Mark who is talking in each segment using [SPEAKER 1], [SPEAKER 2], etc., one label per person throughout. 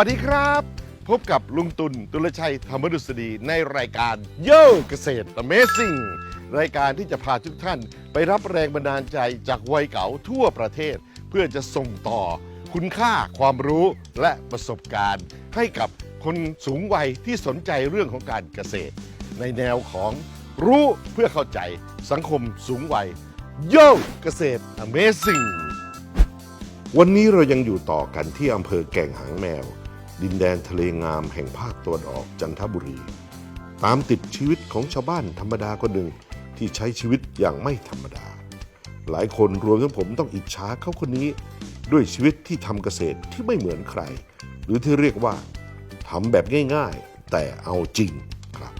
[SPEAKER 1] วัสดีครับ พบกับลุงตุลตุลชัยธรรมดุษฎีในรายการโย่เกษตร Amazing รายการที่จะพาทุกท่านไปรับแรงบันดาลใจจากวัยเก่าทั่วประเทศ เพื่อจะส่งต่อคุณค่าความรู้และประสบการณ์ ให้กับคนสูงวัยที่สนใจเรื่องของการเกษตร ในแนวของรู้เพื่อเข้าใจสังคมสูงวัยโย่เกษตร Amazing วันนี้เรายังอยู่ต่อกันที่อำเภอแก่งหางแมว ดินแดนทะเลงามแห่งภาคตะวันออกจันทบุรี ตามติดชีวิตของชาวบ้านธรรมดาคนหนึ่งที่ใช้ชีวิตอย่างไม่ธรรมดา หลายคนรวมทั้งผมต้องอิจฉาเขาคนนี้ ด้วยชีวิตที่ทำเกษตรที่ไม่เหมือนใคร หรือที่เรียกว่าทำแบบง่ายๆ แต่เอาจริงครับ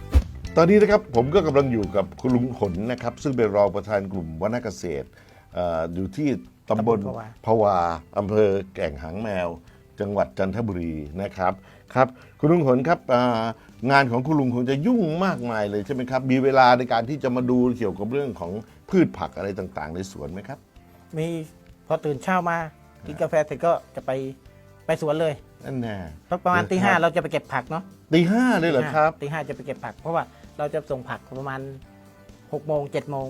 [SPEAKER 1] ตอนนี้นะครับผมก็กำลังอยู่กับคุณลุงขนนะครับ ซึ่งเป็นรองประธานกลุ่มวนาเกษตรเอออยู่ที่ตำบล
[SPEAKER 2] ตำบลภวา
[SPEAKER 1] ภวาอำเภอแก่งหางแมว จังหวัดจันทบุรีนะครับครับคุณลุงขนครับอ่างานของคุณลุงคงจะยุ่งมากมายเลยใช่ไหมครับ มีเวลาในการที่จะมาดูเกี่ยวกับเรื่องของพืชผักอะไรต่างๆ ในสวนไหมครับ
[SPEAKER 2] มีพอตื่นเช้ามากินกาแฟเสร็จก็จะไปไปสวนเลย
[SPEAKER 1] นั่นแน่
[SPEAKER 2] เพราะประมาณ
[SPEAKER 1] เดี๋ยว
[SPEAKER 2] ตีห้า
[SPEAKER 1] ครับ
[SPEAKER 2] เราจะไปเก็บผักเนาะ
[SPEAKER 1] ตีห้าเลยเหรอครับ
[SPEAKER 2] ตีห้าจะไปเก็บผัก เพราะว่าเราจะส่งผักประมาณหกโมงเจ็ดโมง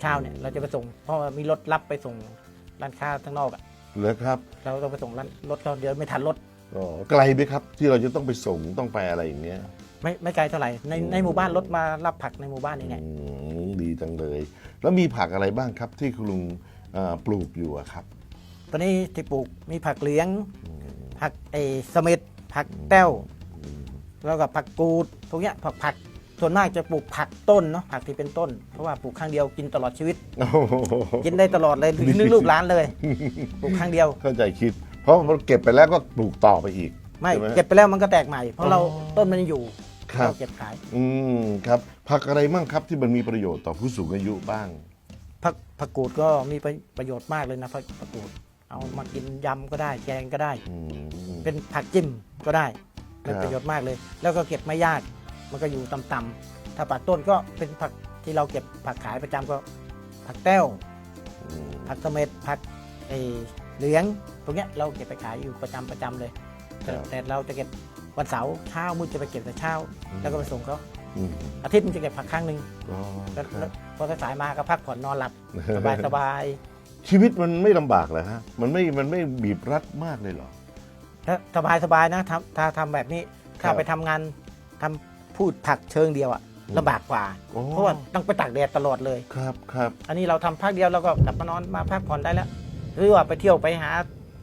[SPEAKER 2] เช้าเนี่ยเราจะไปส่งเพราะว่ามีรถรับไปส่งร้านค้าข้างนอกอะ
[SPEAKER 1] เหรอครับ
[SPEAKER 2] เราต้องไปส่งร้านรถเราเดี๋ยวไม่ทันรถ
[SPEAKER 1] อ๋อไกลไหมครับ ที่เราจะต้องไปส่งต้องไปอะไรอย่างเงี้ย
[SPEAKER 2] ไม่ไม่ไกลเท่าไหร่ในในหมู่บ้านรถมารับผักในหมู่บ้านนี่แหละ
[SPEAKER 1] อืมดีจังเลย แล้วมีผักอะไรบ้างครับ ที่คุณลุงเอ่อปลูกอยู่อะครับ
[SPEAKER 2] ตอนนี้ที่ปลูกมีผักเหลี้ยงผักเออสมิดผักแต้ว แล้วก็ผักกูดพวกเนี้ยผักผัก ส่วนมากจะปลูกผักต้นเนาะผักที่เป็นต้น เพราะว่าปลูกครั้งเดียวกินตลอดชีวิต
[SPEAKER 1] โอ้โห
[SPEAKER 2] กินได้ตลอดเลยนึกลูกหลานเลยปลูกครั้งเดียว
[SPEAKER 1] เข้าใจคิด เพราะมันเก็บไปแล้วก็ปลูกต่อไปอีก
[SPEAKER 2] ไม่
[SPEAKER 1] ใช่ห
[SPEAKER 2] เก็บไปแล้วมันก็แตกใหม่ เพราะเรา
[SPEAKER 1] อ๋อ
[SPEAKER 2] ต้นมันยังอยู่
[SPEAKER 1] ครับ
[SPEAKER 2] เราเก็บขาย
[SPEAKER 1] อืมครับผักอะไรบ้างครับที่มันมีประโยชน์ต่อผู้สูงอายุบ้าง
[SPEAKER 2] ผักผักกูดก็มีประประโยชน์มากเลยนะผักผักกูดเอามากินยำก็ได้แกงก็ได้
[SPEAKER 1] อืม
[SPEAKER 2] เป็นผักจิ้มก็ได้เป็น
[SPEAKER 1] ครับ
[SPEAKER 2] ประโยชน์มากเลย แล้วก็เก็บไม่ยาก มันก็อยู่ต่ำๆถ้าผักต้นก็เป็นผักที่เราเก็บผักขายประจำก็ผักแต้ว
[SPEAKER 1] อืม
[SPEAKER 2] ผักเสม็ดผักเออเหลืองตรงเนี้ยเราเก็บไปขายอยู่ประจำประจำเลย แต่แต่เราจะเก็บวันเสาร์เช้ามืดจะไปเก็บแต่เช้าแล้วก็ไปส่งเขา
[SPEAKER 1] อืม
[SPEAKER 2] อาทิตย์มันจะเก็บผักครั้งหนึ่ง
[SPEAKER 1] อ๋อ
[SPEAKER 2] แล้ว
[SPEAKER 1] ครั
[SPEAKER 2] แล้
[SPEAKER 1] บ
[SPEAKER 2] วพอสายๆมาก็พักผ่อนนอนหลับสบายสบาย
[SPEAKER 1] ชีวิตมันไม่ลำบากเลยฮะมันไม่มันไม่บีบรัดมากเลยเหรอ
[SPEAKER 2] ถ้าสบายสบายนะทำถ้าทำแบบนี้
[SPEAKER 1] ครั
[SPEAKER 2] ถ้า
[SPEAKER 1] บ
[SPEAKER 2] ไปทำงานทำ พูดผักเชิงเดียวอะ
[SPEAKER 1] อืม
[SPEAKER 2] ลำบากกว่า
[SPEAKER 1] โอ้
[SPEAKER 2] เพราะว่าต้องไปตากแดดตลอดเลย
[SPEAKER 1] ครับครับ
[SPEAKER 2] อันนี้เราทำพักเดียวเราก็กลับมานอนมาพักผ่อนได้แล้ว หรือว่าไปเที่ยวไปหา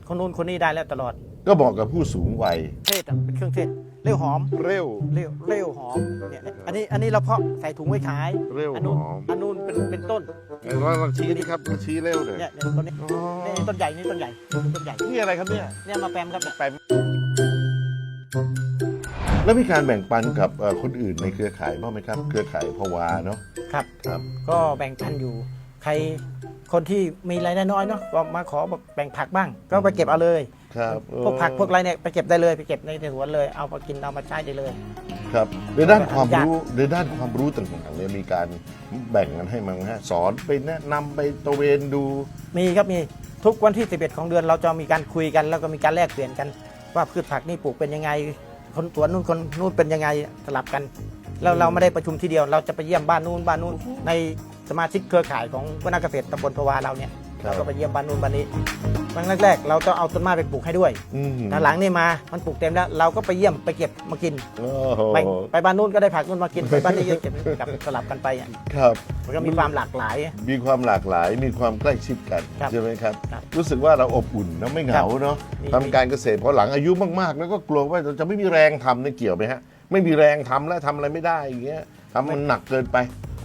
[SPEAKER 2] คนนู้นคนนี้ได้แล้วตลอด
[SPEAKER 1] ก็บอกกับผู้สูงวัย
[SPEAKER 2] เทศอะเป็นเครื่องเทศเร็วหอม
[SPEAKER 1] เร็ว
[SPEAKER 2] เร็วเร็วหอมเนี่ยอันนี้อันนี้เราเพาะใส่ถุงไว้ขาย
[SPEAKER 1] เร็ว
[SPEAKER 2] อันนู้น
[SPEAKER 1] หอม
[SPEAKER 2] อันนู้นเป็นเป็นต้น
[SPEAKER 1] ลองลองชี้ดิครับชี้เร็วเลย
[SPEAKER 2] เนี่ยเนี่ยต้นนี้
[SPEAKER 1] อ๋อ
[SPEAKER 2] นี่ต้นใหญ่นี่ต้นใหญ่ต้นใหญ่
[SPEAKER 1] นี่อะไรครับเนี่ย
[SPEAKER 2] เนี่ยมาแปมครับเนี่ย
[SPEAKER 1] แปม แล้วมีการแบ่งปันกับเอ่อคนอื่นในเครือข่ายบ้างไหมครับ เครือข่ายพวาเนาะ
[SPEAKER 2] ครับ
[SPEAKER 1] ครับ
[SPEAKER 2] ก็แบ่งปันอยู่ ใครคนที่มีรายได้น้อยเนาะก็มาขอบอกแบ่งผักบ้าง ก็ไปเก็บเอาเลย
[SPEAKER 1] ครับ
[SPEAKER 2] พวกผักพวกอะไรเนี่ยไปเก็บได้เลยไปเก็บในสวนเลยเอามากินเอามาใช้ได้เลย
[SPEAKER 1] ครับในด้านความรู้ในด้านความรู้ต่างๆเนี่ยมีการแบ่งกันให้มั้งฮะสอนไปแนะนำไปตระเวนดู
[SPEAKER 2] มีครับมีทุกวันที่ 11 ของเดือนเราจะมีการคุยกัน แล้วก็มีการแลกเปลี่ยนกันว่าพืชผักนี่ปลูกเป็นยังไง คนสวนนู่นคนนู่นเป็นยังไงสลับกัน แล้วเราไม่ได้ประชุมทีเดียว เราจะไปเยี่ยมบ้านนู่นบ้านนู่นในสมาชิกเครือข่ายของวนาเกษตรตำบลพวาเราเนี่ย
[SPEAKER 1] ครับ
[SPEAKER 2] เราก็ไปเยี่ยมบ้านนู่นบ้านนี้ครั้งแรกๆเราจะเอาต้นไม้ไปปลูกให้ด้วย
[SPEAKER 1] อืม
[SPEAKER 2] ตอนหลังนี่มามันปลูกเต็มแล้วเราก็ไปเยี่ยมไปเก็บมากิน
[SPEAKER 1] โอ้โห
[SPEAKER 2] ไปไปบ้านนู่นก็ได้ผักนู่นมากินไปบ้านนี้ก็เก็บกลับสลับกันไปอะ
[SPEAKER 1] ครับ
[SPEAKER 2] มันก็มีความหลากหลาย
[SPEAKER 1] มีความหลากหลายมีความใกล้ชิดกัน
[SPEAKER 2] ครับ
[SPEAKER 1] ใช่ไหมครับ
[SPEAKER 2] ครับ
[SPEAKER 1] รู้สึกว่าเราอบอุ่นเนอะไม่เหงาเนาะ
[SPEAKER 2] มี
[SPEAKER 1] ทำการเกษตรพอหลังอายุมากๆ แล้วก็กลัวว่าเราจะไม่มีแรงทำเนี่ยเกี่ยวไหมฮะ ไม่มีแรงทำแล้วทำอะไรไม่ได้อย่างเงี้ยทำมันหนักเกินไป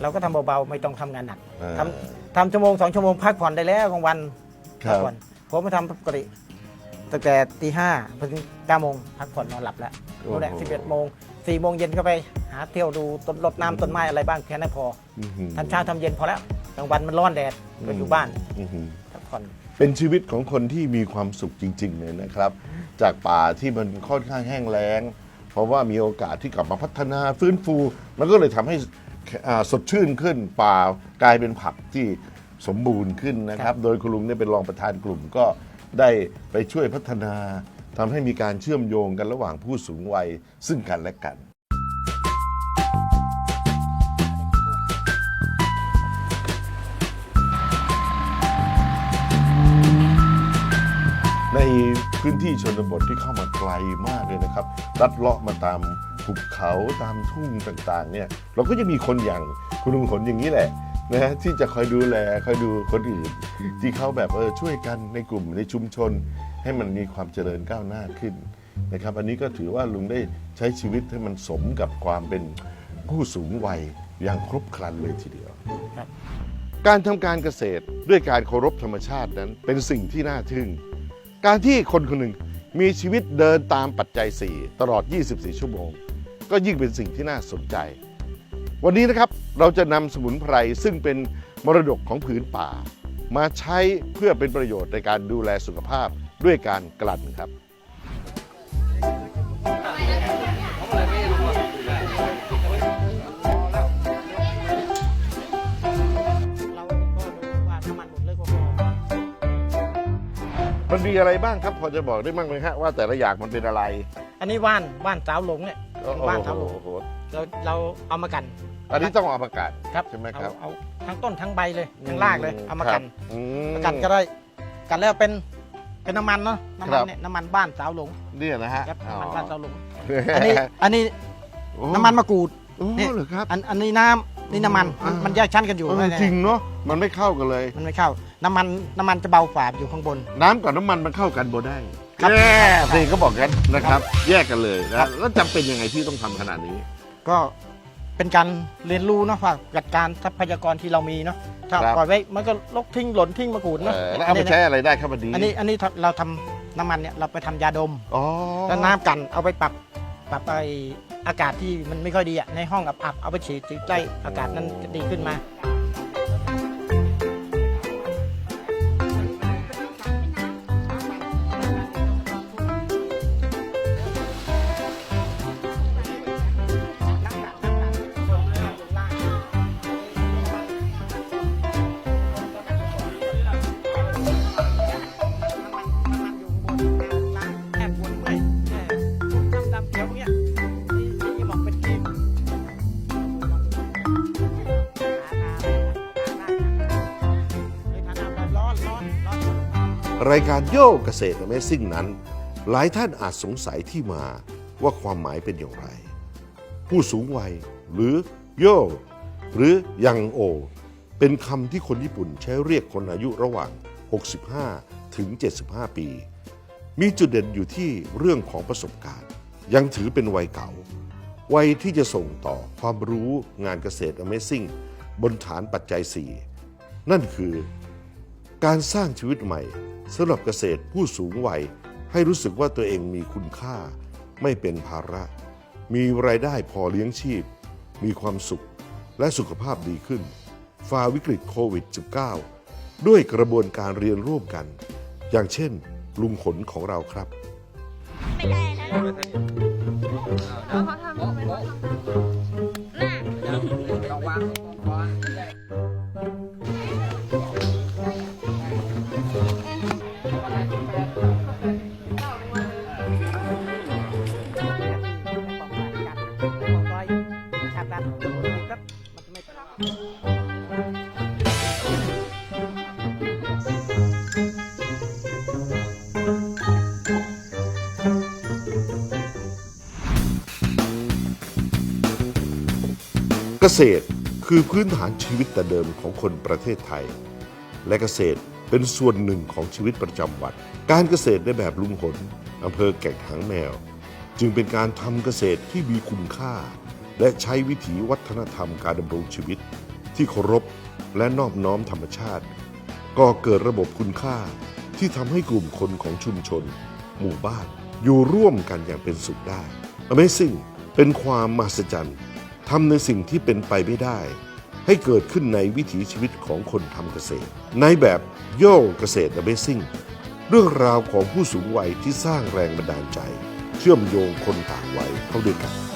[SPEAKER 2] เราก็ทำเบาๆไม่ต้องทำงานหนัก
[SPEAKER 1] อ่า
[SPEAKER 2] ทำ ทำชั่วโมงสองชั่วโมงพักผ่อนได้แล้วกลางวัน
[SPEAKER 1] ค
[SPEAKER 2] พั
[SPEAKER 1] รั
[SPEAKER 2] ก
[SPEAKER 1] บ
[SPEAKER 2] ผ่อนผมมาทำปกติตั้งแต่ตีห้าถึงเก้าโมงพักผ่อนนอนหลับแล้วรู้แหละสิบเอ็ดโมงสี่โมงเย็นก็ไปหาเที่ยวดูต้นรดน้ำต้นไม้อะไรบ้างแค่นั้นพอ
[SPEAKER 1] อื้อหือ
[SPEAKER 2] ทำเช้าทำเย็นพอแล้วกลางวันมันร้อนแดดก็อยู่บ้าน
[SPEAKER 1] อื้อหือ
[SPEAKER 2] พักผ่อน
[SPEAKER 1] เป็นชีวิตของคนที่มีความสุขจริง ๆ เลยนะครับ จากป่าที่มันค่อนข้างแห้งแล้ง เพราะว่ามีโอกาสที่กลับมาพัฒนาฟื้นฟู มันก็เลยทำให้อ่า สดชื่นขึ้นป่ากลายเป็นผักที่สมบูรณ์ขึ้นนะครับ โดยคุณลุงเนี่ยเป็นรองประธานกลุ่มก็ได้ไปช่วยพัฒนาทำให้มีการเชื่อมโยงกันระหว่างผู้สูงวัยซึ่งกันและกัน ในพื้นที่ชนบทที่เข้ามาไกลมากเลยนะครับลัดเลาะมาตาม ภูเขาตามทุ่งต่างๆเนี่ยเราก็จะมีคนอย่างคุณลุงขนอย่างนี้แหละนะฮะที่จะคอยดูแลคอยดูคนอื่น ที่เขาแบบเออช่วยกันในกลุ่มในชุมชน ให้มันมีความเจริญก้าวหน้าขึ้นนะครับ อันนี้ก็ถือว่าลุงได้ใช้ชีวิตให้มันสมกับความเป็นผู้สูงวัยอย่างครบครันเลยทีเดียว
[SPEAKER 2] ครับ
[SPEAKER 1] การทำการเกษตรด้วยการเคารพธรรมชาตินั้นเป็นสิ่งที่น่าทึ่ง การที่คนคนหนึ่งมีชีวิตเดินตามปัจจัย 4 ตลอด 24 ชั่วโมง ก็ยิ่งเป็นสิ่งที่น่าสนใจ วันนี้นะครับเราจะนำสมุนไพรซึ่งเป็นมรดกของผืนป่า มาใช้เพื่อเป็นประโยชน์ในการดูแลสุขภาพด้วยการกลั่นครับ
[SPEAKER 2] มันหมดเลยก็พอ
[SPEAKER 1] มันมีอะไรบ้างครับ พอจะบอกได้บ้างไหมฮะว่าแต่ละอย่างมันเป็นอะไร
[SPEAKER 2] อันนี้ว่านว่านสาวหลงเนี่ย
[SPEAKER 1] โอ้โห
[SPEAKER 2] ว่านสาวหลงเราเราเอามากัน
[SPEAKER 1] อันนี้ต้องเอาประกาศ
[SPEAKER 2] ครับ
[SPEAKER 1] ใช่ไหมครับ
[SPEAKER 2] เอาเอาทั้งต้นทั้งใบเลยทั้งรากเลยเอามากัน
[SPEAKER 1] อืม
[SPEAKER 2] มากันก็ได้กันแล้วเป็นเป็นน้ำมันเนาะน้ำมั
[SPEAKER 1] คนรับ
[SPEAKER 2] เนี่ยน้ำมันบ้านสาวหลง
[SPEAKER 1] เนี่ยนะฮะ
[SPEAKER 2] ครับ
[SPEAKER 1] อ๋อ
[SPEAKER 2] น้ำมันบ้านสาวหลงอันนี้อันนี้
[SPEAKER 1] โอ้
[SPEAKER 2] น้ำมันมะกรูด
[SPEAKER 1] โอ้
[SPEAKER 2] นี่
[SPEAKER 1] เหรอครับ
[SPEAKER 2] อันอันนี้น้ำนี่น้ำมัน
[SPEAKER 1] อ่ามั
[SPEAKER 2] มันแยกชั้นกันอยู่
[SPEAKER 1] เออ
[SPEAKER 2] ไม่ได้
[SPEAKER 1] จริงเนาะมันไม่เข้ากันเลย
[SPEAKER 2] มันไม่เข้า น้ำมันน้ำมันจะเบาฝาบอยู่ข้างบน
[SPEAKER 1] น้ำกับน้ำมันมันเข้ากันบ่ได้
[SPEAKER 2] ครับ
[SPEAKER 1] แย่นี่ก็บอกกันนะครับ แยกกันเลยนะแล้วจำเป็นยังไงที่ต้องทำขนาดนี้
[SPEAKER 2] ก็เป็นการเรียนรู้เนาะว่าจัดการทรัพยากรที่เรามีเนาะถ้า
[SPEAKER 1] ครับ
[SPEAKER 2] ปล่อยไว้มันก็ลกทิ้งหล่นทิ้งมะกรูด
[SPEAKER 1] เอ
[SPEAKER 2] เนาะ
[SPEAKER 1] อแล้วเอาไปใช้อะไรได้ครับวันนี้
[SPEAKER 2] อันนี้อันนี้เราทำน้ำมันเนี่ยเราไปทำยาดม
[SPEAKER 1] อ๋อ
[SPEAKER 2] แล้วน้ำกันเอาไปปรับปรับไออากาศที่มันไม่ค่อยดีอะในห้องอับๆเอาไปฉีดใกล้อากาศนั้นจะดีขึ้นมา รา
[SPEAKER 1] ยการโยกเกษตร Amazing นั้น หลายท่านอาจสงสัยที่มาว่าความหมายเป็นอย่างไร ผู้สูงวัยหรือโยหรือยังโอ เป็นคำที่คนญี่ปุ่นใช้เรียกคนอายุระหว่าง 65 ถึง 75 ปี มีจุดเด่นอยู่ที่เรื่องของประสบการณ์ ยังถือเป็นวัยเก่า วัยที่จะส่งต่อความรู้งานเกษตร Amazing บนฐานปัจจัย 4 นั่นคือการสร้างชีวิตใหม่ สำหรับเกษตรผู้สูงวัยให้รู้สึกว่าตัวเองมีคุณค่า ไม่เป็นภาระ มีรายได้พอเลี้ยงชีพ มีความสุขและสุขภาพดีขึ้นฝ่าวิกฤตโควิด -19 ด้วยกระบวนการเรียนร่วมกัน อย่างเช่น ลุงขนของเราครับ
[SPEAKER 3] ไม่ได้แล้วแล้วเขาทำ
[SPEAKER 1] เกษตรคือพื้นฐานชีวิตแต่เดิมของคนประเทศไทย และเกษตรเป็นส่วนหนึ่งของชีวิตประจำวัน การเกษตรในแบบลุงหนอำเภอแก่งหางแมว จึงเป็นการทำเกษตรที่มีคุณค่า และใช้วิถีวัฒนธรรมการดำรงชีวิต ที่เคารพและนอบน้อมธรรมชาติ ก็เกิดระบบคุณค่าที่ทำให้กลุ่มคนของชุมชน หมู่บ้าน อยู่ร่วมกันอย่างเป็นสุขได้ Amazing เป็นความมหัศจรรย์ ทำในสิ่งที่เป็นไปไม่ได้ ให้เกิดขึ้นในวิถีชีวิตของคนทำเกษตร ในแบบโย่เกษตร Amazing เรื่องราวของผู้สูงวัยที่สร้างแรงบันดาลใจ เชื่อมโยงคนต่างวัยเข้าด้วยกัน